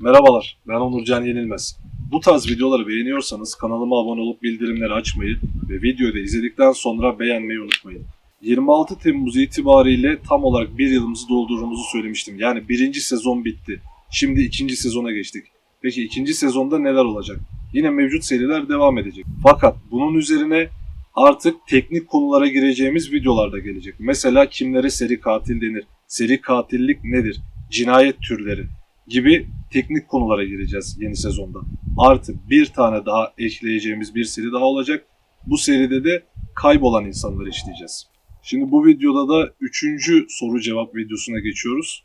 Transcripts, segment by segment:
Merhabalar, ben Onurcan Yenilmez. Bu tarz videoları beğeniyorsanız kanalıma abone olup bildirimleri açmayı ve videoyu da izledikten sonra beğenmeyi unutmayın. 26 Temmuz itibariyle tam olarak bir yılımızı doldurduğumuzu söylemiştim. Yani birinci sezon bitti. Şimdi ikinci sezona geçtik. Peki ikinci sezonda neler olacak? Yine mevcut seriler devam edecek. Fakat bunun üzerine artık teknik konulara gireceğimiz videolar da gelecek. Mesela kimlere seri katil denir? Seri katillik nedir? Cinayet türleri gibi teknik konulara gireceğiz yeni sezonda. Artı bir tane daha ekleyeceğimiz bir seri daha olacak. Bu seride de kaybolan insanları işleyeceğiz. Şimdi bu videoda da üçüncü soru cevap videosuna geçiyoruz.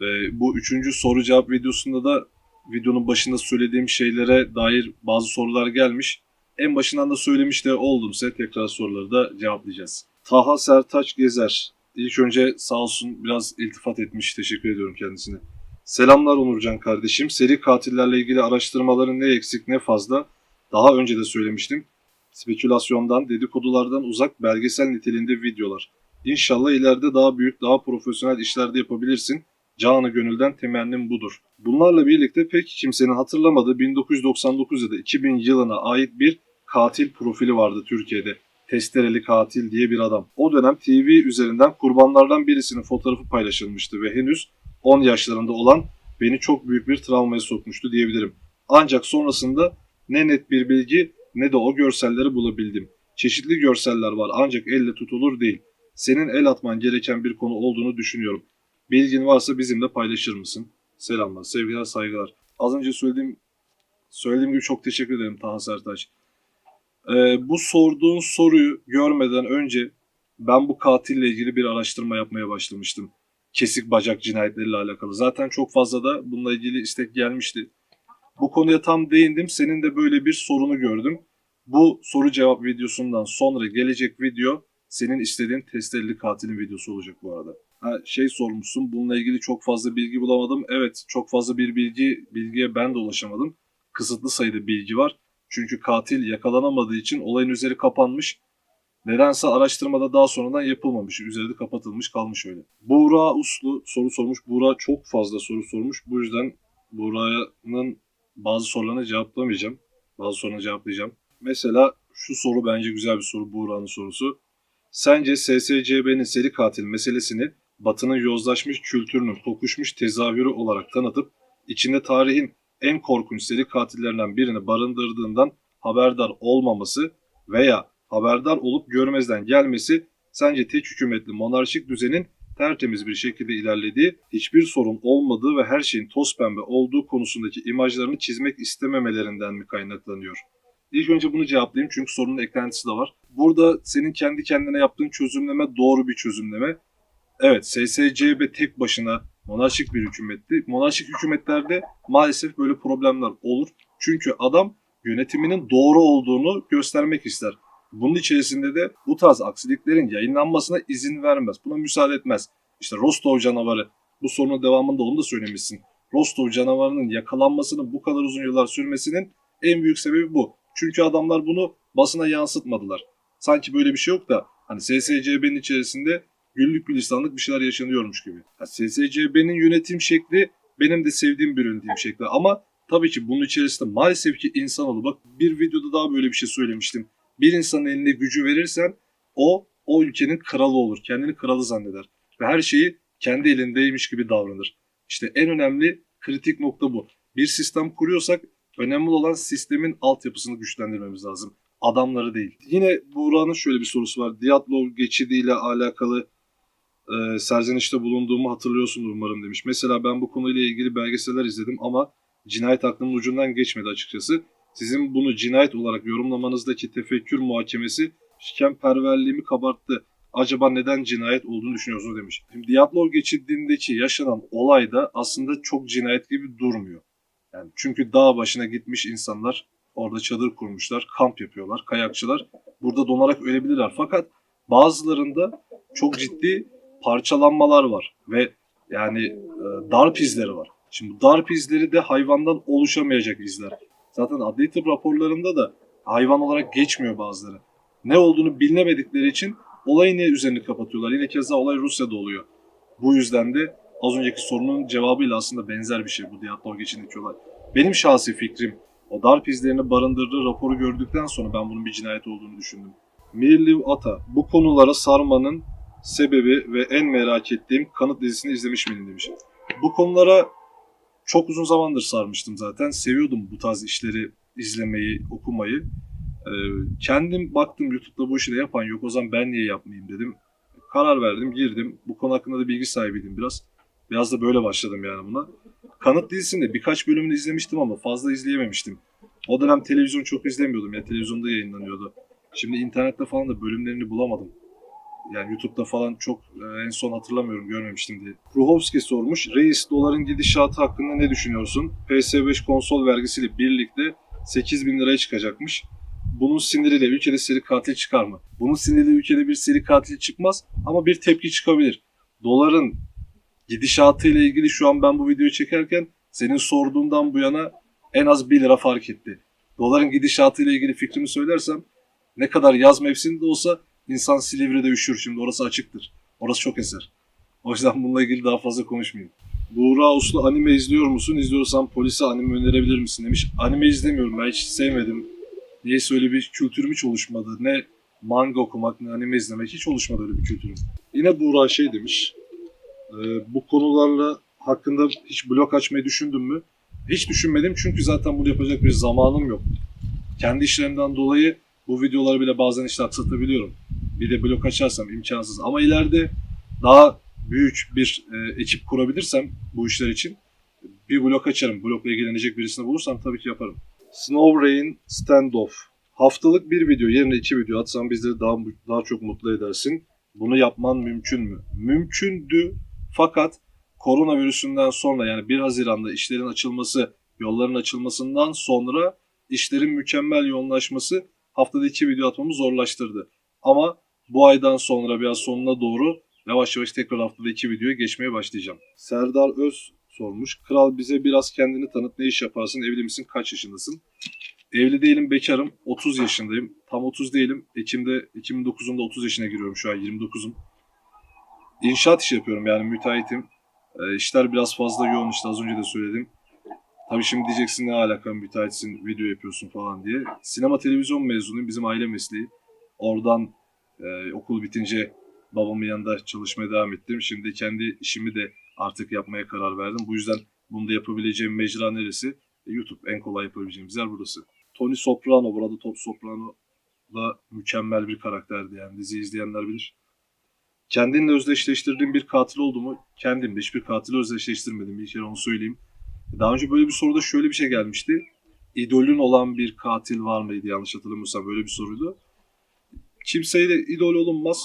Ve bu üçüncü soru cevap videosunda da videonun başında söylediğim şeylere dair bazı sorular gelmiş. En başından da söylemiş de oldumsa tekrar soruları da cevaplayacağız. Taha Sertaç Gezer. İlk önce sağ olsun biraz iltifat etmiş. Teşekkür ediyorum kendisine. Selamlar Onurcan kardeşim. Seri katillerle ilgili araştırmaların ne eksik ne fazla. Daha önce de söylemiştim. Spekülasyondan, dedikodulardan uzak belgesel niteliğinde videolar. İnşallah ileride daha büyük, daha profesyonel işlerde yapabilirsin. Canı gönülden temennim budur. Bunlarla birlikte pek kimsenin hatırlamadığı 1999 ya da 2000 yılına ait bir katil profili vardı Türkiye'de. Testereli katil diye bir adam. O dönem TV üzerinden kurbanlardan birisinin fotoğrafı paylaşılmıştı ve henüz 10 yaşlarında olan beni çok büyük bir travmaya sokmuştu diyebilirim. Ancak sonrasında ne net bir bilgi ne de o görselleri bulabildim. Çeşitli görseller var ancak elle tutulur değil. Senin el atman gereken bir konu olduğunu düşünüyorum. Bilgin varsa bizimle paylaşır mısın? Selamlar, sevgiler, saygılar. Az önce söylediğim söylediğim gibi çok teşekkür ederim Taha Sertaç. Ee, bu sorduğun soruyu görmeden önce ben bu katille ilgili bir araştırma yapmaya başlamıştım. Kesik bacak cinayetleriyle alakalı. Zaten çok fazla da bununla ilgili istek gelmişti. Bu konuya tam değindim. Senin de böyle bir sorunu gördüm. Bu soru cevap videosundan sonra gelecek video senin istediğin testereli katilin videosu olacak bu arada. Ha, şey sormuşsun bununla ilgili çok fazla bilgi bulamadım. Evet çok fazla bir bilgi bilgiye ben de ulaşamadım. Kısıtlı sayıda bilgi var. Çünkü katil yakalanamadığı için olayın üzeri kapanmış. Nedense araştırmada daha sonradan yapılmamış. Üzeri de kapatılmış kalmış öyle. Buğra Uslu soru sormuş. Buğra çok fazla soru sormuş. Bu yüzden Buğra'nın bazı sorularını cevaplamayacağım. Bazı sorularını cevaplayacağım. Mesela şu soru bence güzel bir soru Buğra'nın sorusu. Sence SSCB'nin seri katil meselesini Batı'nın yozlaşmış kültürünün kokuşmuş tezahürü olarak tanıtıp içinde tarihin en korkunç seri katillerinden birini barındırdığından haberdar olmaması veya haberdar olup görmezden gelmesi sence tek hükümetli monarşik düzenin tertemiz bir şekilde ilerlediği, hiçbir sorun olmadığı ve her şeyin toz pembe olduğu konusundaki imajlarını çizmek istememelerinden mi kaynaklanıyor? İlk önce bunu cevaplayayım çünkü sorunun eklentisi de var. Burada senin kendi kendine yaptığın çözümleme doğru bir çözümleme. Evet SSCB tek başına monarşik bir hükümetti. Monarşik hükümetlerde maalesef böyle problemler olur. Çünkü adam yönetiminin doğru olduğunu göstermek ister. Bunun içerisinde de bu tarz aksiliklerin yayınlanmasına izin vermez. Buna müsaade etmez. İşte Rostov canavarı. Bu sorunun devamında onu da söylemişsin. Rostov canavarının yakalanmasının bu kadar uzun yıllar sürmesinin en büyük sebebi bu. Çünkü adamlar bunu basına yansıtmadılar. Sanki böyle bir şey yok da hani SSCB'nin içerisinde güllük gülistanlık bir şeyler yaşanıyormuş gibi. Yani SSCB'nin yönetim şekli benim de sevdiğim bir yönetim şekli ama tabii ki bunun içerisinde maalesef ki insanoğlu bak bir videoda daha böyle bir şey söylemiştim. Bir insanın eline gücü verirsen o o ülkenin kralı olur. Kendini kralı zanneder. Ve her şeyi kendi elindeymiş gibi davranır. İşte en önemli kritik nokta bu. Bir sistem kuruyorsak önemli olan sistemin altyapısını güçlendirmemiz lazım. Adamları değil. Yine Buğra'nın şöyle bir sorusu var. Diatlov geçidiyle alakalı e, serzenişte bulunduğumu hatırlıyorsundur umarım demiş. Mesela ben bu konuyla ilgili belgeseller izledim ama cinayet aklımın ucundan geçmedi açıkçası. Sizin bunu cinayet olarak yorumlamanızdaki tefekkür muhakemesi şikenperverliğimi kabarttı. Acaba neden cinayet olduğunu düşünüyorsunuz demiş. Şimdi Diatlov geçidindeki yaşanan olay da aslında çok cinayet gibi durmuyor. Yani çünkü dağ başına gitmiş insanlar orada çadır kurmuşlar, kamp yapıyorlar, kayakçılar burada donarak ölebilirler. Fakat bazılarında çok ciddi parçalanmalar var ve yani e, darp izleri var. Şimdi darp izleri de hayvandan oluşamayacak izler. Zaten adli tıp raporlarında da hayvan olarak geçmiyor bazıları. Ne olduğunu bilinemedikleri için olayı ne üzerini kapatıyorlar. Yine keza olay Rusya'da oluyor. Bu yüzden de az önceki sorunun cevabıyla aslında benzer bir şey bu Diyatlo geçindeki olay. Benim şahsi fikrim o darp izlerini barındırdığı raporu gördükten sonra ben bunun bir cinayet olduğunu düşündüm. Mirliv Ata bu konulara sarmanın sebebi ve en merak ettiğim kanıt dizisini izlemiş miydim demiş. Bu konulara çok uzun zamandır sarmıştım zaten. Seviyordum bu tarz işleri izlemeyi, okumayı. Ee, kendim baktım YouTube'da bu işi de yapan yok. O zaman ben niye yapmayayım dedim. Karar verdim, girdim. Bu konu hakkında da bilgi sahibiydim biraz. Biraz da böyle başladım yani buna. Kanıt dizisinde birkaç bölümünü izlemiştim ama fazla izleyememiştim. O dönem televizyon çok izlemiyordum. Ya televizyonda yayınlanıyordu. Şimdi internette falan da bölümlerini bulamadım. Yani YouTube'da falan çok e, en son hatırlamıyorum görmemiştim diye. Ruhovski sormuş. Reis doların gidişatı hakkında ne düşünüyorsun? PS5 konsol vergisiyle birlikte 8 bin liraya çıkacakmış. Bunun siniriyle ülkede seri katil çıkar mı? Bunun siniriyle ülkede bir seri katil çıkmaz ama bir tepki çıkabilir. Doların gidişatı ile ilgili şu an ben bu videoyu çekerken senin sorduğundan bu yana en az 1 lira fark etti. Doların gidişatı ile ilgili fikrimi söylersem ne kadar yaz mevsiminde olsa insan Silivri'de üşür. Şimdi orası açıktır. Orası çok eser. O yüzden bununla ilgili daha fazla konuşmayayım. Buğra Uslu anime izliyor musun? İzliyorsan polise anime önerebilir misin demiş. Anime izlemiyorum ben hiç sevmedim. Niyeyse öyle bir kültürüm hiç oluşmadı. Ne manga okumak ne anime izlemek hiç oluşmadı öyle bir kültürüm. Yine Buğra şey demiş. e, bu konularla hakkında hiç blog açmayı düşündün mü? Hiç düşünmedim çünkü zaten bunu yapacak bir zamanım yok. Kendi işlerimden dolayı bu videoları bile bazen işte aksatabiliyorum. Bir de blog açarsam imkansız. Ama ileride daha büyük bir e, ekip kurabilirsem bu işler için bir blog açarım. Blogla ilgilenecek birisini bulursam tabii ki yaparım. Snow Rain Standoff. Haftalık bir video yerine iki video atsan bizleri daha, daha çok mutlu edersin. Bunu yapman mümkün mü? Mümkündü fakat koronavirüsünden sonra yani 1 Haziran'da işlerin açılması, yolların açılmasından sonra işlerin mükemmel yoğunlaşması haftada iki video atmamı zorlaştırdı. Ama bu aydan sonra biraz sonuna doğru yavaş yavaş tekrar haftada iki videoya geçmeye başlayacağım. Serdar Öz sormuş. Kral bize biraz kendini tanıt. Ne iş yaparsın? Evli misin? Kaç yaşındasın? Evli değilim, bekarım. 30 yaşındayım. Tam 30 değilim. Ekim'de 2009'umda 30 yaşına giriyorum şu an 29'um. İnşaat işi yapıyorum yani müteahhitim. E, işler biraz fazla yoğun işte az önce de söyledim. Tabii şimdi diyeceksin ne alaka müteahhitsin, video yapıyorsun falan diye. Sinema televizyon mezunuyum, bizim aile mesleği. Oradan e, okul bitince babamın yanında çalışmaya devam ettim. Şimdi kendi işimi de artık yapmaya karar verdim. Bu yüzden bunu da yapabileceğim mecra neresi? E, YouTube en kolay yapabileceğimiz yer burası. Tony Soprano, burada Top Soprano da mükemmel bir karakterdi yani dizi izleyenler bilir. Kendinle özdeşleştirdiğin bir katil oldu mu? Kendimle hiçbir katili özdeşleştirmedim. Bir kere onu söyleyeyim. Daha önce böyle bir soruda şöyle bir şey gelmişti. İdolün olan bir katil var mıydı yanlış hatırlamıyorsam böyle bir soruydu. Kimseyle idol olunmaz.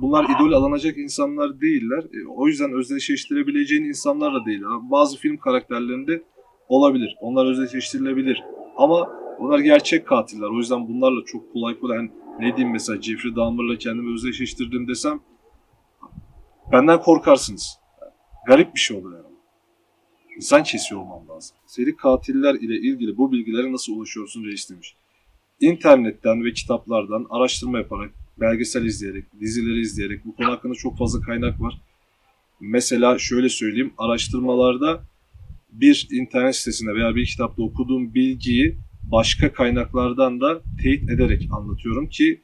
Bunlar idol alınacak insanlar değiller. E, o yüzden özdeşleştirebileceğin insanlar da değiller. Bazı film karakterlerinde olabilir. Onlar özdeşleştirilebilir. Ama bunlar gerçek katiller. O yüzden bunlarla çok kolay kolay hani ne diyeyim mesela Jeffrey Dahmer'la kendimi özdeşleştirdim desem benden korkarsınız. Garip bir şey olur yani. İnsan kesiyor olmam lazım. Seri katiller ile ilgili bu bilgilere nasıl ulaşıyorsun reis demiş. İnternetten ve kitaplardan araştırma yaparak, belgesel izleyerek, dizileri izleyerek bu konu hakkında çok fazla kaynak var. Mesela şöyle söyleyeyim, araştırmalarda bir internet sitesinde veya bir kitapta okuduğum bilgiyi başka kaynaklardan da teyit ederek anlatıyorum ki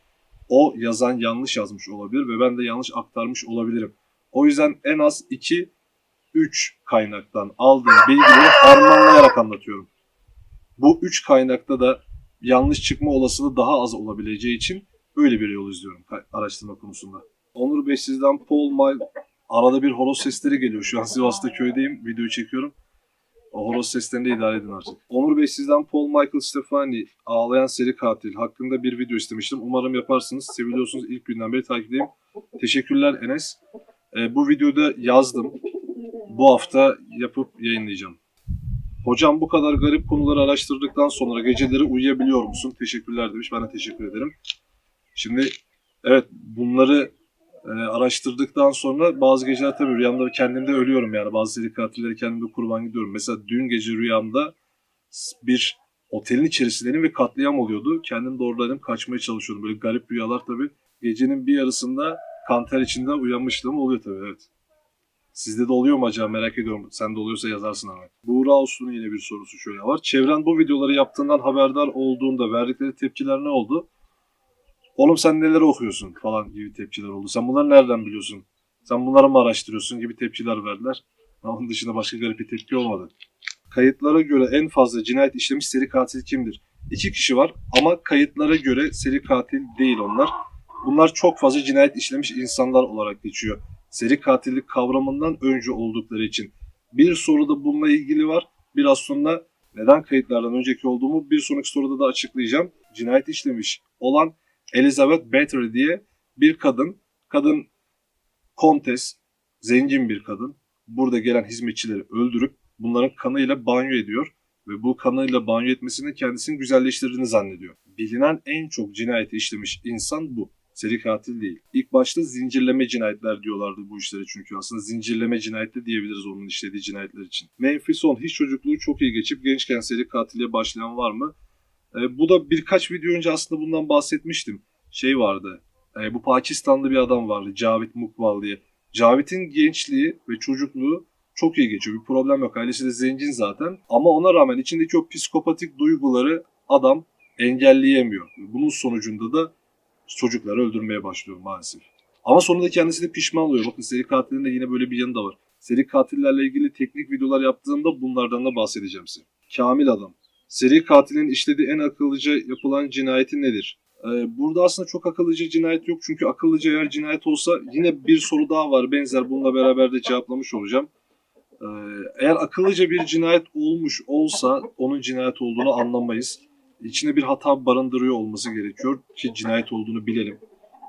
o yazan yanlış yazmış olabilir ve ben de yanlış aktarmış olabilirim. O yüzden en az iki 3 kaynaktan aldığım bilgileri harmanlayarak anlatıyorum. Bu 3 kaynakta da yanlış çıkma olasılığı daha az olabileceği için böyle bir yol izliyorum araştırma konusunda. Onur Bey sizden Paul May arada bir horoz sesleri geliyor. Şu an Sivas'ta köydeyim. Videoyu çekiyorum. O horoz seslerini idare edin artık. Onur Bey sizden Paul Michael Stefani ağlayan seri katil hakkında bir video istemiştim. Umarım yaparsınız. Seviliyorsunuz. İlk günden beri takipteyim. Teşekkürler Enes. Ee, bu videoda yazdım bu hafta yapıp yayınlayacağım. Hocam bu kadar garip konuları araştırdıktan sonra geceleri uyuyabiliyor musun? Teşekkürler demiş. Ben de teşekkür ederim. Şimdi evet bunları e, araştırdıktan sonra bazı geceler tabii rüyamda kendimde ölüyorum yani. Bazı seri katilleri kendimde kurban gidiyorum. Mesela dün gece rüyamda bir otelin içerisindeyim ve katliam oluyordu. Kendim de oradaydım kaçmaya çalışıyordum. Böyle garip rüyalar tabii. Gecenin bir yarısında kanter içinde uyanmışlığım oluyor tabii evet. Sizde de oluyor mu acaba merak ediyorum. Sen de oluyorsa yazarsın hemen. Buğra Uslu'nun yine bir sorusu şöyle var. Çevren bu videoları yaptığından haberdar olduğunda verdikleri tepkiler ne oldu? Oğlum sen neler okuyorsun falan gibi tepkiler oldu. Sen bunları nereden biliyorsun? Sen bunları mı araştırıyorsun gibi tepkiler verdiler. Onun dışında başka garip bir tepki olmadı. Kayıtlara göre en fazla cinayet işlemiş seri katil kimdir? İki kişi var ama kayıtlara göre seri katil değil onlar. Bunlar çok fazla cinayet işlemiş insanlar olarak geçiyor. Seri katillik kavramından önce oldukları için. Bir soruda bununla ilgili var. Biraz sonra neden kayıtlardan önceki olduğumu bir sonraki soruda da açıklayacağım. Cinayet işlemiş olan Elizabeth Bathory diye bir kadın. Kadın kontes, zengin bir kadın. Burada gelen hizmetçileri öldürüp bunların kanıyla banyo ediyor ve bu kanıyla banyo etmesinin kendisini güzelleştirdiğini zannediyor. Bilinen en çok cinayeti işlemiş insan bu. Seri katil değil. İlk başta zincirleme cinayetler diyorlardı bu işlere çünkü aslında zincirleme cinayeti diyebiliriz onun işlediği cinayetler için. Memphis on hiç çocukluğu çok iyi geçip gençken seri katiliye başlayan var mı? E, bu da birkaç video önce aslında bundan bahsetmiştim. Şey vardı. e, bu Pakistanlı bir adam vardı. Cavit Mukbal diye. Cavit'in gençliği ve çocukluğu çok iyi geçiyor. Bir problem yok. Ailesi de zengin zaten. Ama ona rağmen içindeki o psikopatik duyguları adam engelleyemiyor. Bunun sonucunda da çocukları öldürmeye başlıyor maalesef. Ama sonunda kendisi de pişman oluyor. Bakın seri katilin de yine böyle bir yanı da var. Seri katillerle ilgili teknik videolar yaptığımda bunlardan da bahsedeceğim size. Kamil adam. Seri katilin işlediği en akıllıca yapılan cinayeti nedir? Ee, burada aslında çok akıllıca cinayet yok. Çünkü akıllıca eğer cinayet olsa yine bir soru daha var benzer. Bununla beraber de cevaplamış olacağım. Ee, eğer akıllıca bir cinayet olmuş olsa onun cinayet olduğunu anlamayız. İçine bir hata barındırıyor olması gerekiyor ki cinayet olduğunu bilelim.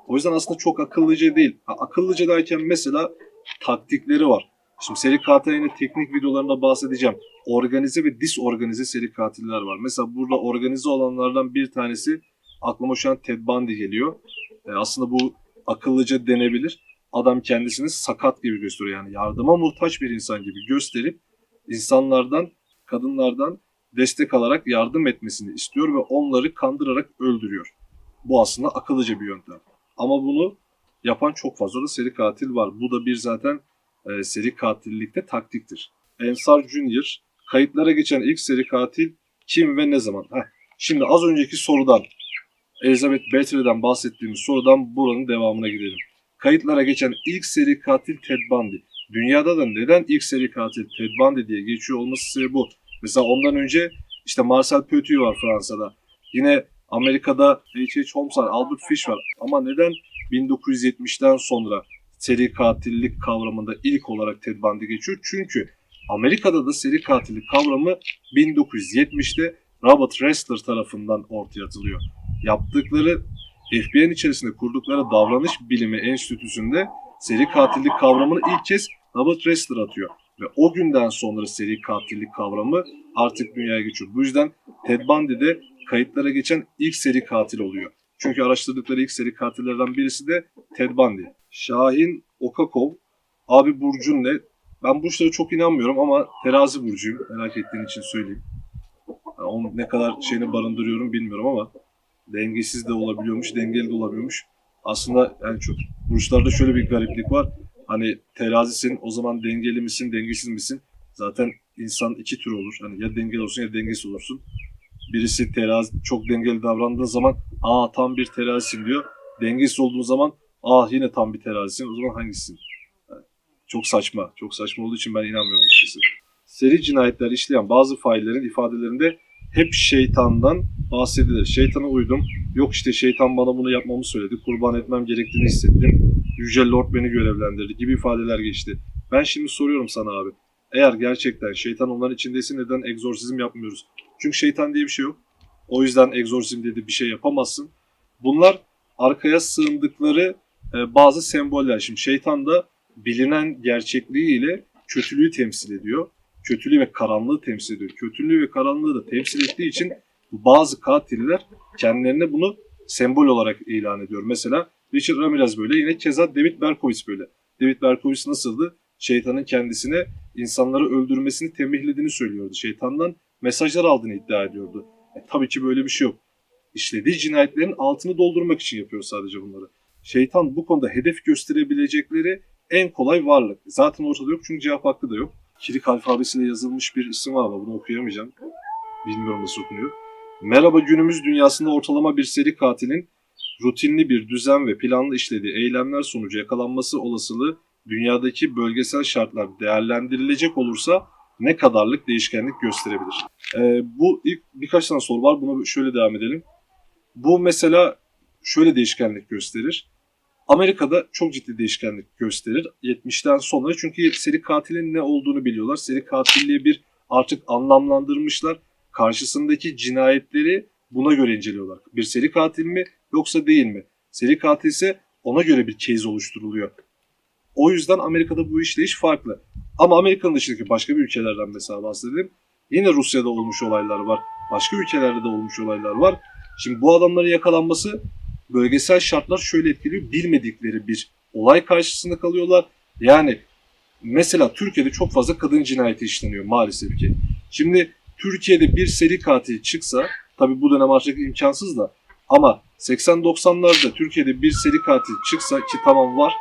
O yüzden aslında çok akıllıca değil. Ha, akıllıca derken mesela taktikleri var. Şimdi seri katilin teknik videolarında bahsedeceğim. Organize ve disorganize seri katiller var. Mesela burada organize olanlardan bir tanesi aklıma şu an Ted Bundy geliyor. E, aslında bu akıllıca denebilir. Adam kendisini sakat gibi gösteriyor. Yani yardıma muhtaç bir insan gibi gösterip insanlardan, kadınlardan destek alarak yardım etmesini istiyor ve onları kandırarak öldürüyor. Bu aslında akıllıca bir yöntem. Ama bunu yapan çok fazla da seri katil var. Bu da bir zaten e, seri katillikte taktiktir. Ensar Junior, kayıtlara geçen ilk seri katil kim ve ne zaman? Heh, şimdi az önceki sorudan, Elizabeth Bathory'den bahsettiğimiz sorudan buranın devamına gidelim. Kayıtlara geçen ilk seri katil Ted Bundy. Dünyada da neden ilk seri katil Ted Bundy diye geçiyor olması sebebi bu. Mesela ondan önce işte Marcel Petit var Fransa'da. Yine Amerika'da H.H. Holmes var, Albert Fish var. Ama neden 1970'ten sonra seri katillik kavramında ilk olarak Ted Bundy geçiyor? Çünkü Amerika'da da seri katillik kavramı 1970'te Robert Ressler tarafından ortaya atılıyor. Yaptıkları FBI'nin içerisinde kurdukları davranış bilimi enstitüsünde seri katillik kavramını ilk kez Robert Ressler atıyor. Ve o günden sonra seri katillik kavramı artık dünyaya geçiyor. Bu yüzden Ted Bundy de kayıtlara geçen ilk seri katil oluyor. Çünkü araştırdıkları ilk seri katillerden birisi de Ted Bundy. Şahin Okakov. Abi burcun ne? Ben burçlara çok inanmıyorum ama terazi burcuyum. Merak ettiğin için söyleyeyim. Yani onun ne kadar şeyini barındırıyorum bilmiyorum ama dengesiz de olabiliyormuş, dengeli de olabiliyormuş. Aslında yani çok burçlarda şöyle bir gariplik var. Hani terazisin o zaman dengeli misin, dengesiz misin? Zaten insan iki tür olur. Hani ya dengeli olsun ya dengesiz olursun. Birisi terazi çok dengeli davrandığı zaman aa tam bir terazisin diyor. Dengesiz olduğu zaman aa yine tam bir terazisin. O zaman hangisisin? Yani çok saçma. Çok saçma olduğu için ben inanmıyorum açıkçası. Seri cinayetler işleyen bazı faillerin ifadelerinde hep şeytandan bahsedilir. Şeytana uydum. Yok işte şeytan bana bunu yapmamı söyledi. Kurban etmem gerektiğini hissettim. Yüce Lord beni görevlendirdi gibi ifadeler geçti. Ben şimdi soruyorum sana abi. Eğer gerçekten şeytan onların içindeyse neden egzorsizm yapmıyoruz? Çünkü şeytan diye bir şey yok. O yüzden egzorsizm dedi bir şey yapamazsın. Bunlar arkaya sığındıkları e, bazı semboller. Şimdi şeytan da bilinen gerçekliğiyle kötülüğü temsil ediyor. Kötülüğü ve karanlığı temsil ediyor. Kötülüğü ve karanlığı da temsil ettiği için bazı katiller kendilerine bunu sembol olarak ilan ediyor. Mesela Richard Ramirez böyle yine keza David Berkowitz böyle. David Berkowitz nasıldı? Şeytanın kendisine insanları öldürmesini tembihlediğini söylüyordu. Şeytandan mesajlar aldığını iddia ediyordu. E, tabii ki böyle bir şey yok. İşlediği cinayetlerin altını doldurmak için yapıyor sadece bunları. Şeytan bu konuda hedef gösterebilecekleri en kolay varlık. Zaten ortada yok çünkü cevap hakkı da yok. Kirik alfabesiyle yazılmış bir isim var ama bunu okuyamayacağım. Bilmiyorum nasıl okunuyor. Merhaba günümüz dünyasında ortalama bir seri katilin rutinli bir düzen ve planlı işlediği eylemler sonucu yakalanması olasılığı dünyadaki bölgesel şartlar değerlendirilecek olursa ne kadarlık değişkenlik gösterebilir? Ee, bu ilk birkaç tane soru var. Buna şöyle devam edelim. Bu mesela şöyle değişkenlik gösterir. Amerika'da çok ciddi değişkenlik gösterir 70'ten sonra. Çünkü seri katilin ne olduğunu biliyorlar. Seri katilliği bir artık anlamlandırmışlar. Karşısındaki cinayetleri buna göre inceliyorlar. Bir seri katil mi yoksa değil mi? Seri katil ise ona göre bir case oluşturuluyor. O yüzden Amerika'da bu işleyiş farklı. Ama Amerika'nın dışındaki başka bir ülkelerden mesela bahsedelim. Yine Rusya'da olmuş olaylar var. Başka ülkelerde de olmuş olaylar var. Şimdi bu adamların yakalanması bölgesel şartlar şöyle etkiliyor. Bilmedikleri bir olay karşısında kalıyorlar. Yani mesela Türkiye'de çok fazla kadın cinayeti işleniyor maalesef ki. Şimdi Türkiye'de bir seri katil çıksa tabi bu dönem artık imkansız da ama 80-90'larda Türkiye'de bir seri katil çıksa ki tamam var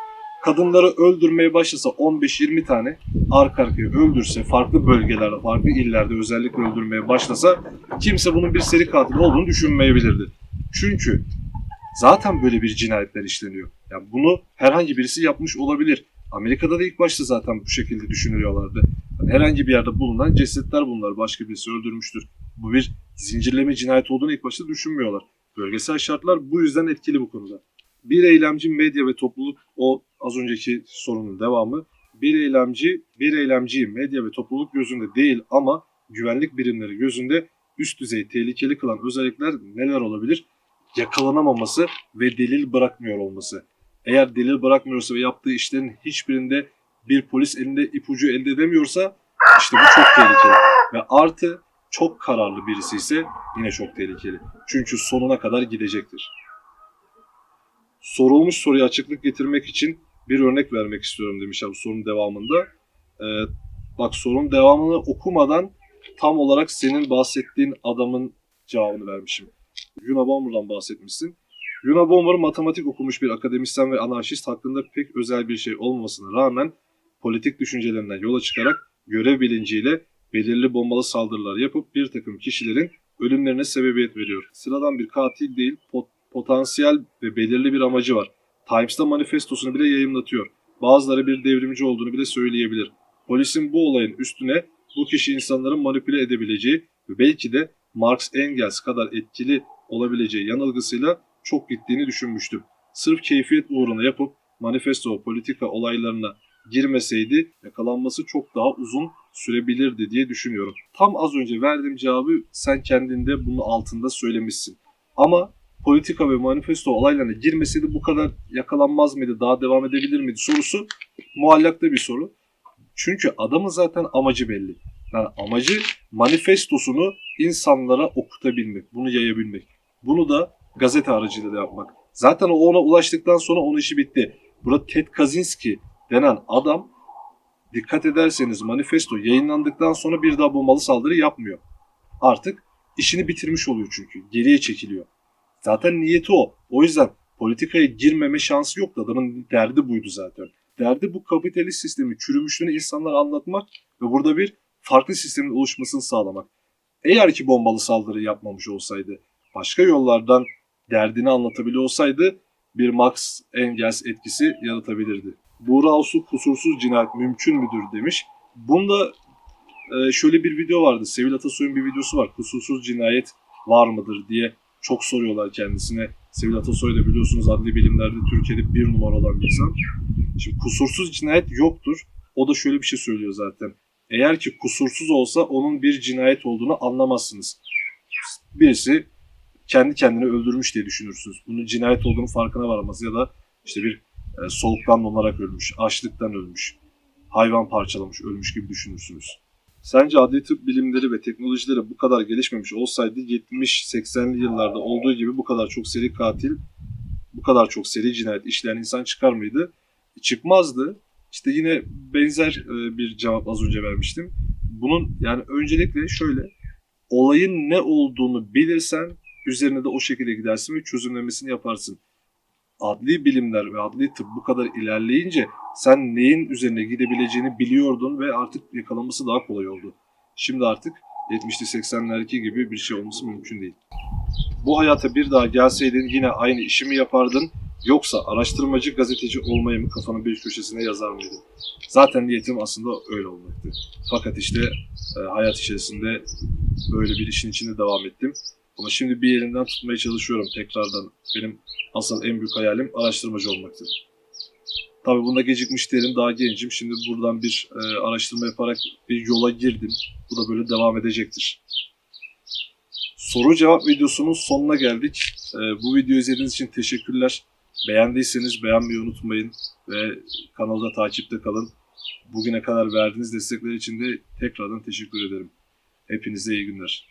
kadınları öldürmeye başlasa 15-20 tane arka arkaya öldürse farklı bölgelerde, farklı illerde özellikle öldürmeye başlasa kimse bunun bir seri katil olduğunu düşünmeyebilirdi. Çünkü zaten böyle bir cinayetler işleniyor. Yani bunu herhangi birisi yapmış olabilir. Amerika'da da ilk başta zaten bu şekilde düşünüyorlardı. Herhangi bir yerde bulunan cesetler bunlar. Başka birisi öldürmüştür. Bu bir zincirleme cinayet olduğunu ilk başta düşünmüyorlar. Bölgesel şartlar bu yüzden etkili bu konuda. Bir eylemci medya ve topluluk o az önceki sorunun devamı. Bir eylemci, bir eylemci medya ve topluluk gözünde değil ama güvenlik birimleri gözünde üst düzey tehlikeli kılan özellikler neler olabilir? Yakalanamaması ve delil bırakmıyor olması. Eğer delil bırakmıyorsa ve yaptığı işlerin hiçbirinde bir polis elinde ipucu elde edemiyorsa işte bu çok tehlikeli. Ve artı çok kararlı birisi ise yine çok tehlikeli. Çünkü sonuna kadar gidecektir. Sorulmuş soruya açıklık getirmek için bir örnek vermek istiyorum demişler bu sorunun devamında. Ee, bak sorunun devamını okumadan tam olarak senin bahsettiğin adamın cevabını vermişim. Yuna Bomber'dan bahsetmişsin. Yuna Bomber matematik okumuş bir akademisyen ve anarşist hakkında pek özel bir şey olmamasına rağmen politik düşüncelerinden yola çıkarak görev bilinciyle belirli bombalı saldırılar yapıp bir takım kişilerin ölümlerine sebebiyet veriyor. Sıradan bir katil değil, pot- potansiyel ve belirli bir amacı var. Times'ta manifestosunu bile yayımlatıyor. Bazıları bir devrimci olduğunu bile söyleyebilir. Polisin bu olayın üstüne bu kişi insanların manipüle edebileceği ve belki de Marx Engels kadar etkili olabileceği yanılgısıyla çok gittiğini düşünmüştüm. Sırf keyfiyet uğruna yapıp manifesto politika olaylarına girmeseydi yakalanması çok daha uzun sürebilirdi diye düşünüyorum. Tam az önce verdiğim cevabı sen kendinde bunun altında söylemişsin. Ama politika ve manifesto olaylarına girmeseydi bu kadar yakalanmaz mıydı, daha devam edebilir miydi sorusu muallakta bir soru. Çünkü adamın zaten amacı belli. Yani amacı manifestosunu insanlara okutabilmek, bunu yayabilmek. Bunu da gazete aracılığıyla yapmak. Zaten o ona ulaştıktan sonra onun işi bitti. Burada Ted Kaczynski denen adam dikkat ederseniz manifesto yayınlandıktan sonra bir daha bombalı saldırı yapmıyor. Artık işini bitirmiş oluyor çünkü. Geriye çekiliyor. Zaten niyeti o. O yüzden politikaya girmeme şansı yoktu. Adamın derdi buydu zaten. Derdi bu kapitalist sistemi çürümüşlüğünü insanlara anlatmak ve burada bir farklı sistemin oluşmasını sağlamak. Eğer ki bombalı saldırı yapmamış olsaydı, başka yollardan derdini anlatabiliyor olsaydı bir Max Engels etkisi yaratabilirdi. Buğra Usu kusursuz cinayet mümkün müdür demiş. Bunda e, şöyle bir video vardı. Sevil Atasoy'un bir videosu var. Kusursuz cinayet var mıdır diye çok soruyorlar kendisine. Sevil Atasoy da biliyorsunuz adli bilimlerde Türkiye'de bir numara olan bir insan. Şimdi kusursuz cinayet yoktur. O da şöyle bir şey söylüyor zaten. Eğer ki kusursuz olsa onun bir cinayet olduğunu anlamazsınız. Birisi kendi kendini öldürmüş diye düşünürsünüz. Bunun cinayet olduğunu farkına varamaz ya da işte bir e, soğuktan donarak ölmüş, açlıktan ölmüş, hayvan parçalamış, ölmüş gibi düşünürsünüz. Sence adli tıp bilimleri ve teknolojileri bu kadar gelişmemiş olsaydı 70-80'li yıllarda olduğu gibi bu kadar çok seri katil, bu kadar çok seri cinayet işleyen insan çıkar mıydı? E, çıkmazdı. İşte yine benzer e, bir cevap az önce vermiştim. Bunun yani öncelikle şöyle olayın ne olduğunu bilirsen üzerine de o şekilde gidersin ve çözümlemesini yaparsın. Adli bilimler ve adli tıp bu kadar ilerleyince sen neyin üzerine gidebileceğini biliyordun ve artık yakalanması daha kolay oldu. Şimdi artık 70'li 80'lerdeki gibi bir şey olması mümkün değil. Bu hayata bir daha gelseydin yine aynı işi mi yapardın yoksa araştırmacı gazeteci olmayı mı kafanın bir köşesine yazar mıydın? Zaten niyetim aslında öyle olmaktı. Fakat işte e, hayat içerisinde böyle bir işin içinde devam ettim. Ama şimdi bir yerinden tutmaya çalışıyorum tekrardan. Benim asıl en büyük hayalim araştırmacı olmaktı. Tabii bunda gecikmiş değilim, daha gencim. Şimdi buradan bir e, araştırma yaparak bir yola girdim. Bu da böyle devam edecektir. Soru cevap videosunun sonuna geldik. E, bu videoyu izlediğiniz için teşekkürler. Beğendiyseniz beğenmeyi unutmayın ve kanalda takipte kalın. Bugüne kadar verdiğiniz destekler için de tekrardan teşekkür ederim. Hepinize iyi günler.